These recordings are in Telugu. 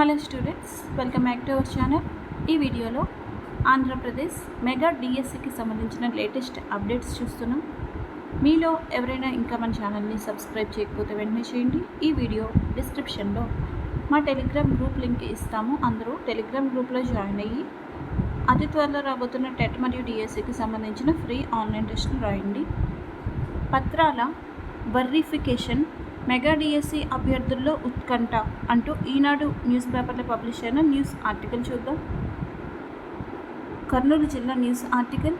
Hello students welcome back to our channel. ఈ వీడియోలో ఆంధ్రప్రదేశ్ మెగా డిఎస్సికి సంబంధించిన లేటెస్ట్ అప్డేట్స్ చూస్తున్నాం. మీలో ఎవరైనా ఇంకా మన ఛానల్ని సబ్స్క్రైబ్ చేయకపోతే వెంటనే చేయండి. ఈ వీడియో డిస్క్రిప్షన్లో మా టెలిగ్రామ్ గ్రూప్ లింక్ ఇస్తాము. అందరూ టెలిగ్రామ్ గ్రూప్లో జాయిన్ అయ్యి అతి త్వరలో రాబోతున్న టెట్ మరియు డిఎస్సికి సంబంధించిన ఫ్రీ ఆన్లైన్ టెస్టులు రాయండి. పత్రాల వర్రిఫికేషన్ మెగా డిఎస్సి అభ్యర్థుల్లో ఉత్కంఠ అంటూ ఈనాడు న్యూస్ పేపర్లో పబ్లిష్ అయిన న్యూస్ ఆర్టికల్ చూద్దాం. కర్నూలు జిల్లా న్యూస్ ఆర్టికల్.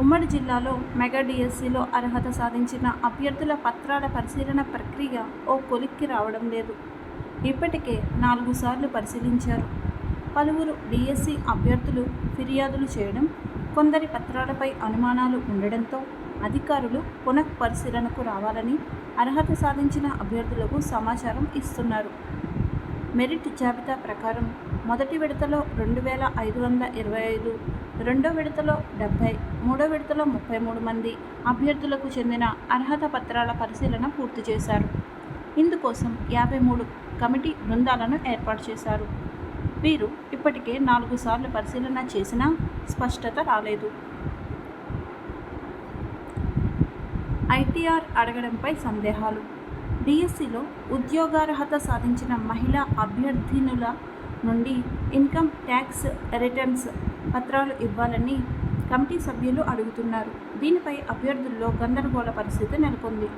ఉమ్మడి జిల్లాలో మెగా డిఎస్సిలో అర్హత సాధించిన అభ్యర్థుల పత్రాల పరిశీలన ప్రక్రియ ఓ కొలిక్కి రావడం లేదు. ఇప్పటికే నాలుగు సార్లు పరిశీలించారు. పలువురు డిఎస్సి అభ్యర్థులు ఫిర్యాదులు చేయడం కొందరి పత్రాలపై అనుమానాలు ఉండడంతో అధికారులు పునఃపరిశీలనకు రావాలని అర్హత సాధించిన అభ్యర్థులకు సమాచారం ఇస్తున్నారు. మెరిట్ జాబితా ప్రకారం మొదటి విడతలో రెండు వేల ఐదు వందల ఇరవై ఐదు రెండో విడతలో డెబ్బై మూడో విడతలో ముప్పై మూడు మంది అభ్యర్థులకు చెందిన అర్హత పత్రాల పరిశీలన పూర్తి చేశారు. ఇందుకోసం యాభై మూడు కమిటీ బృందాలను ఏర్పాటు చేశారు. వీరు ఇప్పటికే నాలుగు సార్లు పరిశీలన చేసినా స్పష్టత రాలేదు. ఐటీఆర్ అడగడంపై సందేహాలు. డిఎస్సిలో ఉద్యోగార్హత సాధించిన మహిళా అభ్యర్థినుల నుండి ఇన్కమ్ ట్యాక్స్ రిటర్న్స్ పత్రాలు ఇవ్వాలని కమిటీ సభ్యులు అడుగుతున్నారు. దీనిపై అభ్యర్థుల్లో గందరగోళ పరిస్థితి నెలకొంది.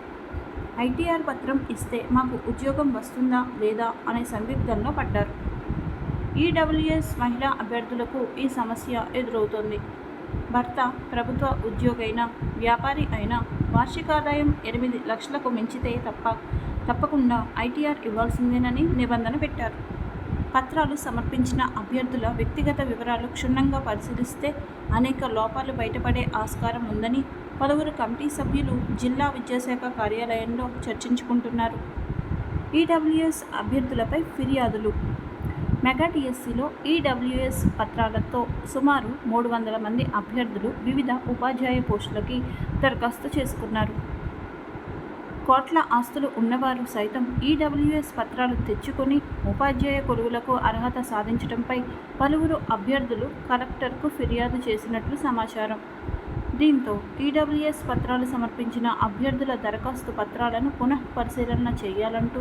ఐటీఆర్ పత్రం ఇస్తే మాకు ఉద్యోగం వస్తుందా లేదా అనే సందిగ్ధంలో పడ్డారు. ఈడబ్ల్యూఎస్ మహిళా అభ్యర్థులకు ఈ సమస్య ఎదురవుతోంది. భర్త ప్రభుత్వ ఉద్యోగైనా వ్యాపారి అయినా వార్షికాదాయం ఎనిమిది లక్షలకు మించితే తప్ప తప్పకుండా ఐటీఆర్ ఇవ్వాల్సిందేనని నిబంధన పెట్టారు. పత్రాలు సమర్పించిన అభ్యర్థుల వ్యక్తిగత వివరాలు క్షుణ్ణంగా పరిశీలిస్తే అనేక లోపాలు బయటపడే ఆస్కారం ఉందని పలువురు కమిటీ సభ్యులు జిల్లా విద్యాశాఖ కార్యాలయంలో చర్చించుకుంటున్నారు. ఈడబ్ల్యూఎస్ అభ్యర్థులపై ఫిర్యాదులు మెగా టీఎస్సీలో ఈడబ్ల్యూఎస్ పత్రాలతో సుమారు మూడు వందల మంది అభ్యర్థులు వివిధ ఉపాధ్యాయ పోస్టులకి దరఖాస్తు చేసుకున్నారు. కోట్ల ఆస్తులు ఉన్నవారు సైతం ఈడబ్ల్యూఎస్ పత్రాలు తెచ్చుకొని ఉపాధ్యాయ కొలువులకు అర్హత సాధించడంపై పలువురు అభ్యర్థులు కలెక్టర్కు ఫిర్యాదు చేసినట్లు సమాచారం. దీంతో ఈడబ్ల్యూఎస్ పత్రాలు సమర్పించిన అభ్యర్థుల దరఖాస్తు పత్రాలను పునః పరిశీలన చేయాలంటూ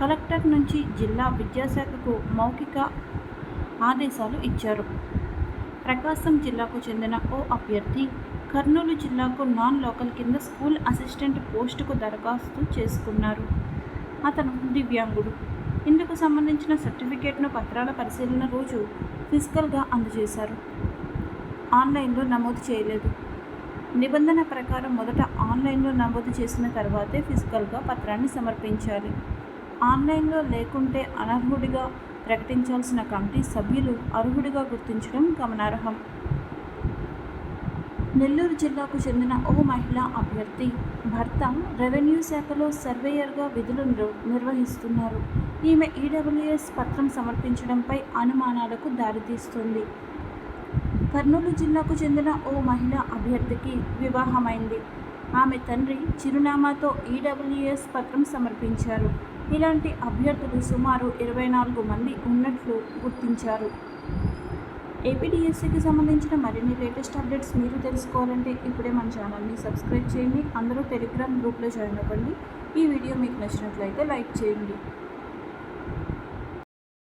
కలెక్టర్ నుంచి జిల్లా విద్యాశాఖకు మౌఖిక ఆదేశాలు ఇచ్చారు. ప్రకాశం జిల్లాకు చెందిన ఓ అభ్యర్థి కర్నూలు జిల్లాకు నాన్ లోకల్ కింద స్కూల్ అసిస్టెంట్ పోస్టుకు దరఖాస్తు చేసుకున్నారు. అతను దివ్యాంగుడు. ఇందుకు సంబంధించిన సర్టిఫికేట్ను పత్రాల పరిశీలన రోజు ఫిజికల్గా అందజేశారు. ఆన్లైన్లో నమోదు చేయలేదు. నిబంధన ప్రకారం మొదట ఆన్లైన్లో నమోదు చేసిన తర్వాతే ఫిజికల్గా పత్రాన్ని సమర్పించాలి. ఆన్లైన్లో లేకుంటే అనర్హుడిగా ప్రకటించాల్సిన కమిటీ సభ్యులు అర్హుడిగా గుర్తించడం గమనార్హం. నెల్లూరు జిల్లాకు చెందిన ఓ మహిళా అభ్యర్థి భర్త రెవెన్యూ శాఖలో సర్వేయర్గా విధులు నిర్వహిస్తున్నారు. ఈమె ఈడబ్ల్యూఎస్ పత్రం సమర్పించడంపై అనుమానాలకు దారితీస్తుంది. కర్నూలు జిల్లాకు చెందిన ఓ మహిళా అభ్యర్థికి వివాహమైంది. ఆమె తండ్రి చిరునామాతో ఈడబ్ల్యూఎస్ పత్రం సమర్పించారు. ఇలాంటి అభ్యర్థులు సుమారు ఇరవై నాలుగు మంది ఉన్నట్లు గుర్తించారు. ఏపీడిఎస్సికి సంబంధించిన మరిన్ని లేటెస్ట్ అప్డేట్స్ మీరు తెలుసుకోవాలంటే ఇప్పుడే మన ఛానల్ని సబ్స్క్రైబ్ చేయండి. అందరూ టెలిగ్రామ్ గ్రూప్లో జాయిన్ అవ్వండి. ఈ వీడియో మీకు నచ్చినట్లయితే లైక్ చేయండి.